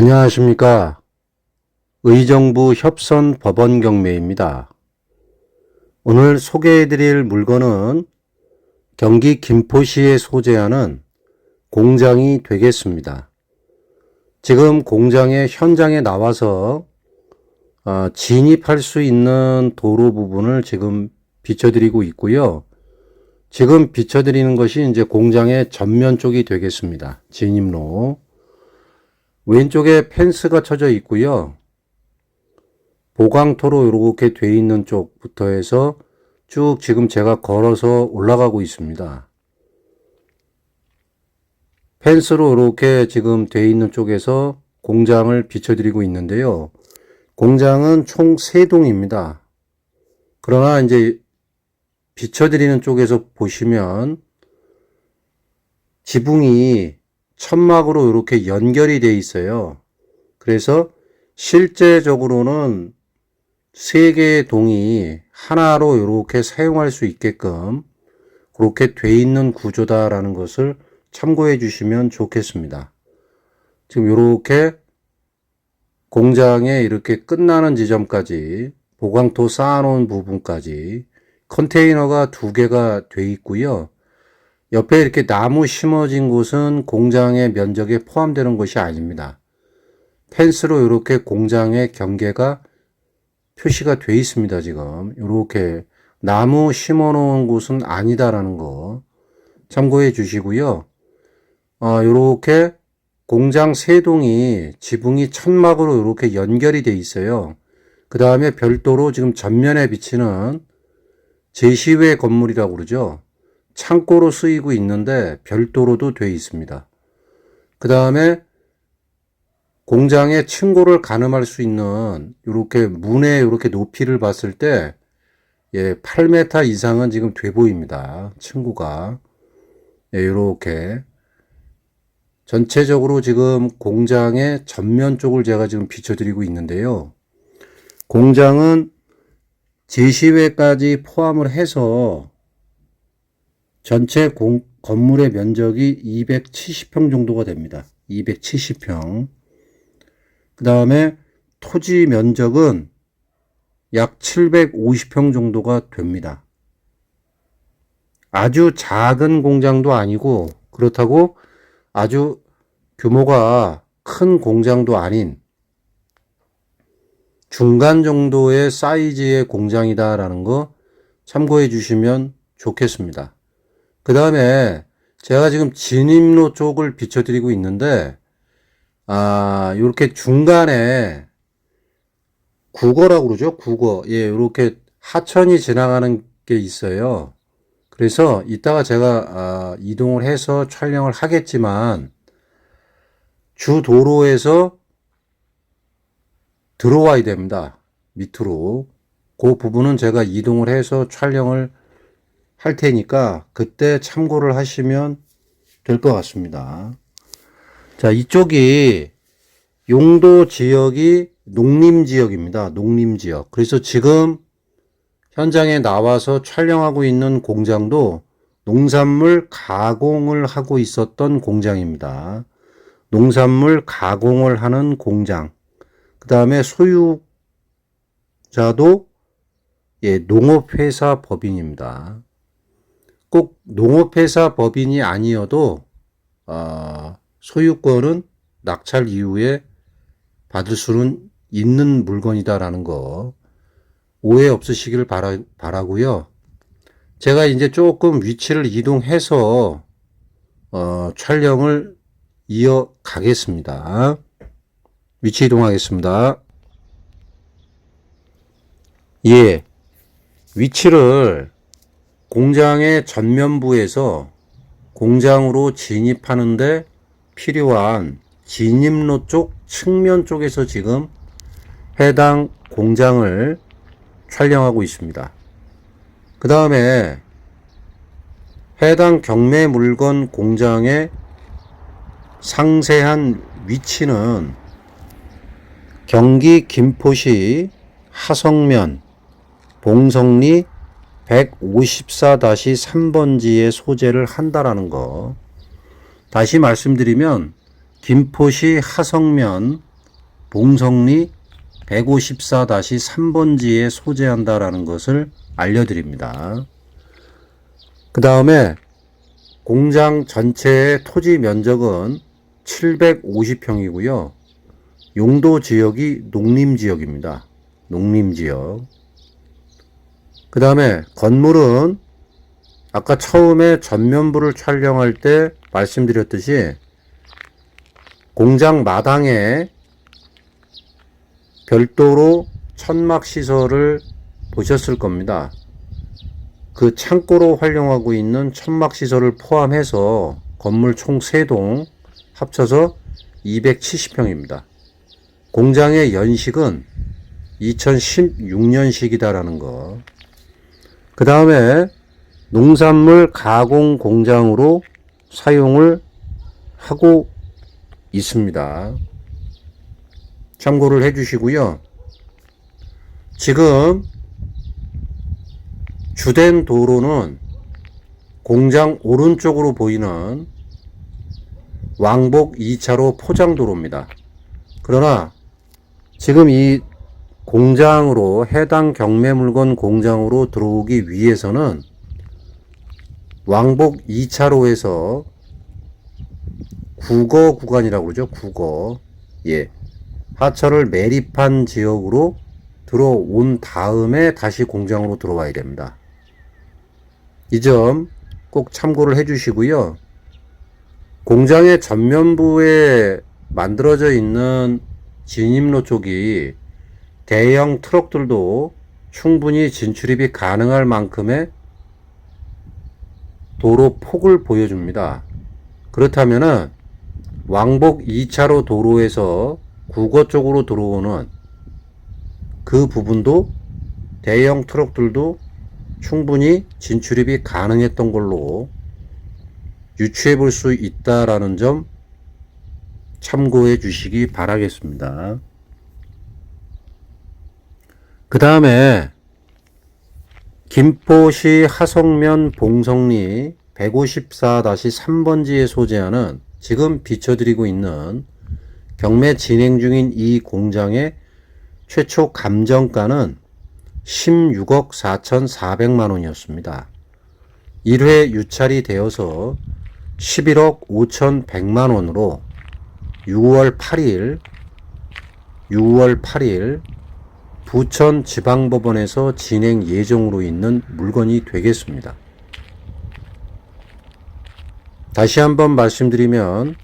안녕하십니까. 의정부 협선 법원 경매입니다. 오늘 소개해드릴 물건은 경기 김포시에 소재하는 공장이 되겠습니다. 지금 공장의 현장에 나와서 어, 진입할 수 있는 도로 부분을 지금 비춰드리고 있고요. 지금 비춰드리는 것이 이제 공장의 전면 쪽이 되겠습니다. 진입로. 왼쪽에 펜스가 쳐져 있고요. 보강토로 이렇게 돼 있는 쪽부터 해서 쭉 지금 제가 걸어서 올라가고 있습니다. 펜스로 이렇게 지금 돼 있는 쪽에서 공장을 비춰드리고 있는데요. 공장은 총 3동입니다. 그러나 이제 비춰드리는 쪽에서 보시면 지붕이 천막으로 이렇게 연결이 돼 있어요. 그래서 실제적으로는 세 개의 동이 하나로 이렇게 사용할 수 있게끔 그렇게 돼 있는 구조다라는 것을 참고해 주시면 좋겠습니다. 지금 이렇게 공장에 이렇게 끝나는 지점까지 보강토 쌓아놓은 부분까지 컨테이너가 두 개가 돼 있고요. 옆에 이렇게 나무 심어진 곳은 공장의 면적에 포함되는 것이 아닙니다. 펜스로 이렇게 공장의 경계가 표시가 돼 있습니다, 지금. 이렇게 나무 심어 놓은 곳은 아니다라는 거 참고해 주시고요. 어, 이렇게 공장 세 동이 지붕이 천막으로 이렇게 연결이 돼 있어요. 그 다음에 별도로 지금 전면에 비치는 제시외 건물이라고 그러죠. 창고로 쓰이고 있는데 별도로도 돼 있습니다. 그 다음에 공장의 층고를 가늠할 수 있는 이렇게 문의 이렇게 높이를 봤을 때 예, 8m 이상은 지금 돼 보입니다. 층고가 예, 이렇게 전체적으로 지금 공장의 전면 쪽을 제가 지금 비춰드리고 있는데요. 공장은 제시외까지 포함을 해서 전체 공, 건물의 면적이 270평 정도가 됩니다. 270평. 그 다음에 토지 면적은 약 750평 정도가 됩니다. 아주 작은 공장도 아니고 그렇다고 아주 규모가 큰 공장도 아닌 중간 정도의 사이즈의 공장이다라는 거 참고해 주시면 좋겠습니다. 그 다음에 제가 지금 진입로 쪽을 비춰드리고 있는데, 아, 요렇게 중간에 국어라고 그러죠? 국어. 예, 요렇게 하천이 지나가는 게 있어요. 그래서 이따가 제가 아, 이동을 해서 촬영을 하겠지만, 주 도로에서 들어와야 됩니다. 밑으로. 그 부분은 제가 이동을 해서 촬영을 할 테니까 그때 참고를 하시면 될 것 같습니다. 자, 이쪽이 용도 지역이 농림 지역입니다. 농림 지역. 그래서 지금 현장에 나와서 촬영하고 있는 공장도 농산물 가공을 하고 있었던 공장입니다. 농산물 가공을 하는 공장. 그 다음에 소유자도 예, 농업회사 법인입니다. 꼭 농업회사 법인이 아니어도 어, 소유권은 낙찰 이후에 받을 수는 있는 물건이다라는 거 오해 없으시길 바라, 바라고요. 제가 이제 조금 위치를 이동해서 어, 촬영을 이어 가겠습니다. 위치 이동하겠습니다. 예, 위치를 공장의 전면부에서 공장으로 진입하는데 필요한 진입로 쪽 측면 쪽에서 지금 해당 공장을 촬영하고 있습니다. 그 다음에 해당 경매 물건 공장의 상세한 위치는 경기 김포시 하성면 봉성리 154-3번지에 소재를 한다라는 거. 다시 말씀드리면 김포시 하성면 봉성리 154-3번지에 소재한다라는 것을 알려드립니다. 그 다음에 공장 전체의 토지 면적은 750평이고요. 용도 지역이 농림 지역입니다. 농림 지역. 그 다음에 건물은 아까 처음에 전면부를 촬영할 때 말씀드렸듯이 공장 마당에 별도로 천막 시설을 보셨을 겁니다. 그 창고로 활용하고 있는 천막 시설을 포함해서 건물 총 3동 합쳐서 270평입니다. 공장의 연식은 2016년식이다라는 거. 그 다음에 농산물 가공 공장으로 사용을 하고 있습니다. 참고를 해 주시고요. 지금 주된 도로는 공장 오른쪽으로 보이는 왕복 2차로 포장도로입니다. 그러나 지금 이 공장으로 해당 경매 물건 공장으로 들어오기 위해서는 왕복 2차로에서 국어 구간이라고 그러죠. 국어. 예. 하천을 매립한 지역으로 들어온 다음에 다시 공장으로 들어와야 됩니다. 이 점 꼭 참고를 해 주시고요. 공장의 전면부에 만들어져 있는 진입로 쪽이 대형 트럭들도 충분히 진출입이 가능할 만큼의 도로 폭을 보여줍니다. 그렇다면은 왕복 2차로 도로에서 국어 쪽으로 들어오는 그 부분도 대형 트럭들도 충분히 진출입이 가능했던 걸로 유추해 볼 수 있다라는 점 참고해 주시기 바라겠습니다. 그 다음에 김포시 하성면 봉성리 154-3번지에 소재하는 지금 비춰드리고 있는 경매 진행 중인 이 공장의 최초 감정가는 16억 4,400만 원이었습니다. 1회 유찰이 되어서 11억 5,100만 원으로 6월 8일 6월 8일 부천 지방법원에서 진행 예정으로 있는 물건이 되겠습니다. 다시 한번 말씀드리면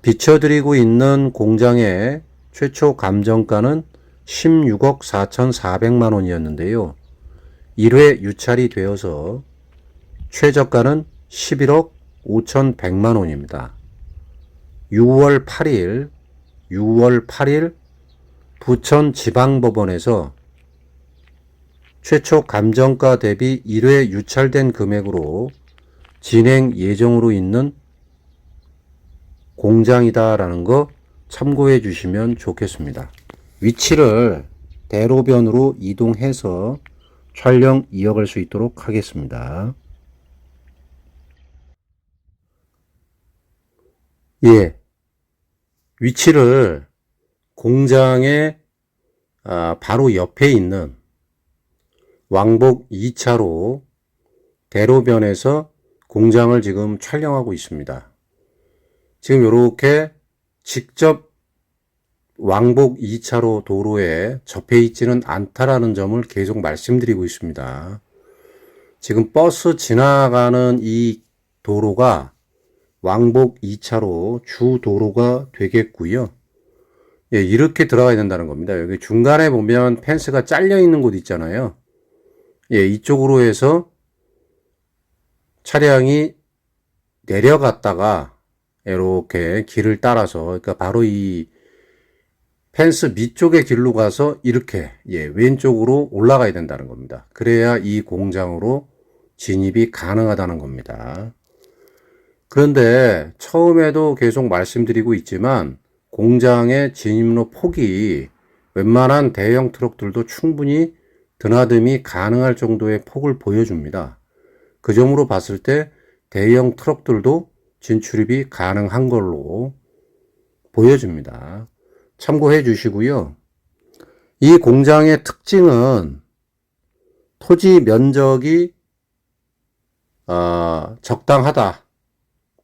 비춰드리고 있는 공장의 최초 감정가는 16억 4,400만 원이었는데요. 1회 유찰이 되어서 최저가는 11억 5,100만 원입니다. 6월 8일 6월 8일 부천 지방법원에서 최초 감정가 대비 1회 유찰된 금액으로 진행 예정으로 있는 공장이다라는 거 참고해 주시면 좋겠습니다. 위치를 대로변으로 이동해서 촬영 이어갈 수 있도록 하겠습니다. 예. 위치를 공장의 아, 바로 옆에 있는 왕복 2차로 대로변에서 공장을 지금 촬영하고 있습니다. 지금 이렇게 직접 왕복 2차로 도로에 접해 있지는 않다라는 점을 계속 말씀드리고 있습니다. 지금 버스 지나가는 이 도로가 왕복 2차로 주 도로가 되겠고요. 예, 이렇게 들어가야 된다는 겁니다. 여기 중간에 보면 펜스가 잘려 있는 곳 있잖아요. 예, 이쪽으로 해서 차량이 내려갔다가 이렇게 길을 따라서 그러니까 바로 이 펜스 밑쪽의 길로 가서 이렇게 예, 왼쪽으로 올라가야 된다는 겁니다. 그래야 이 공장으로 진입이 가능하다는 겁니다. 그런데 처음에도 계속 말씀드리고 있지만 공장의 진입로 폭이 웬만한 대형 트럭들도 충분히 드나듦이 가능할 정도의 폭을 보여줍니다. 그 점으로 봤을 때 대형 트럭들도 진출입이 가능한 걸로 보여집니다. 참고해 주시고요. 이 공장의 특징은 토지 면적이 어, 적당하다.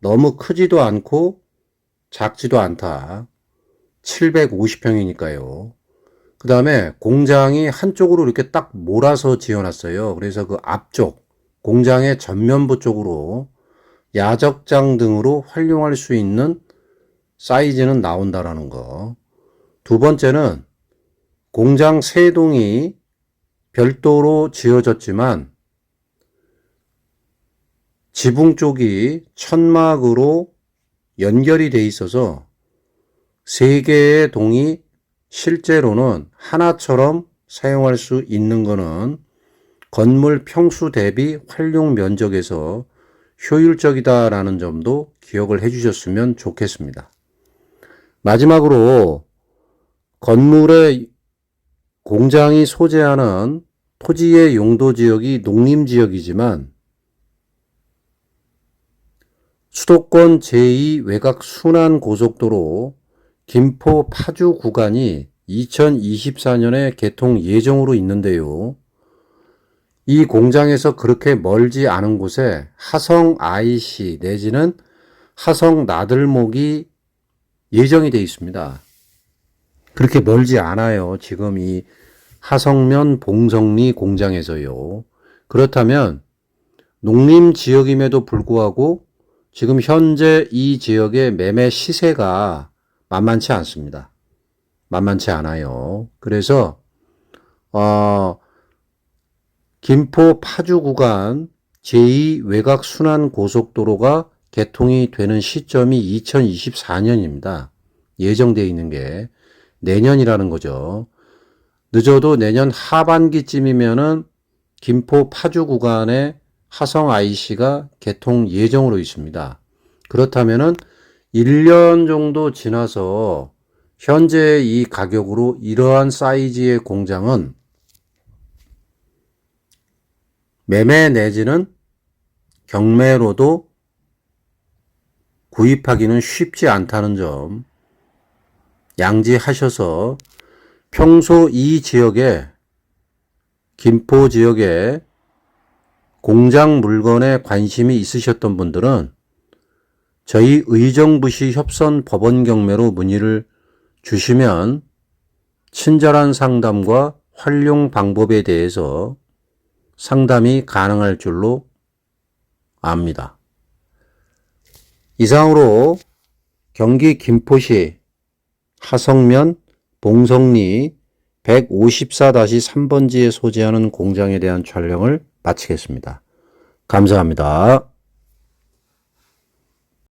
너무 크지도 않고 작지도 않다. 750평이니까요. 그 다음에 공장이 한쪽으로 이렇게 딱 몰아서 지어놨어요. 그래서 그 앞쪽, 공장의 전면부 쪽으로 야적장 등으로 활용할 수 있는 사이즈는 나온다라는 거. 두 번째는 공장 세 동이 별도로 지어졌지만 지붕 쪽이 천막으로 연결이 돼 있어서 세 개의 동이 실제로는 하나처럼 사용할 수 있는 거는 건물 평수 대비 활용 면적에서 효율적이다라는 점도 기억을 해 주셨으면 좋겠습니다. 마지막으로 건물의 공장이 소재하는 토지의 용도 지역이 농림 지역이지만 수도권 제2 외곽 순환 고속도로 김포 파주 구간이 2024년에 개통 예정으로 있는데요. 이 공장에서 그렇게 멀지 않은 곳에 하성 IC 내지는 하성 나들목이 예정이 되어 있습니다. 그렇게 멀지 않아요. 지금 이 하성면 봉성리 공장에서요. 그렇다면 농림 지역임에도 불구하고 지금 현재 이 지역의 매매 시세가 만만치 않습니다. 만만치 않아요. 그래서 어, 김포 파주 구간 제2 외곽 순환 고속도로가 개통이 되는 시점이 2024년입니다. 예정되어 있는 게 내년이라는 거죠. 늦어도 내년 하반기쯤이면은 김포 파주 구간에 하성 IC가 개통 예정으로 있습니다. 그렇다면은 1년 정도 지나서 현재 이 가격으로 이러한 사이즈의 공장은 매매 내지는 경매로도 구입하기는 쉽지 않다는 점 양지하셔서 평소 이 지역에 김포 지역에 공장 물건에 관심이 있으셨던 분들은 저희 의정부시 협선 법원 경매로 문의를 주시면 친절한 상담과 활용 방법에 대해서 상담이 가능할 줄로 압니다. 이상으로 경기 김포시 하성면 봉성리 154-3번지에 소재하는 공장에 대한 촬영을 마치겠습니다. 감사합니다.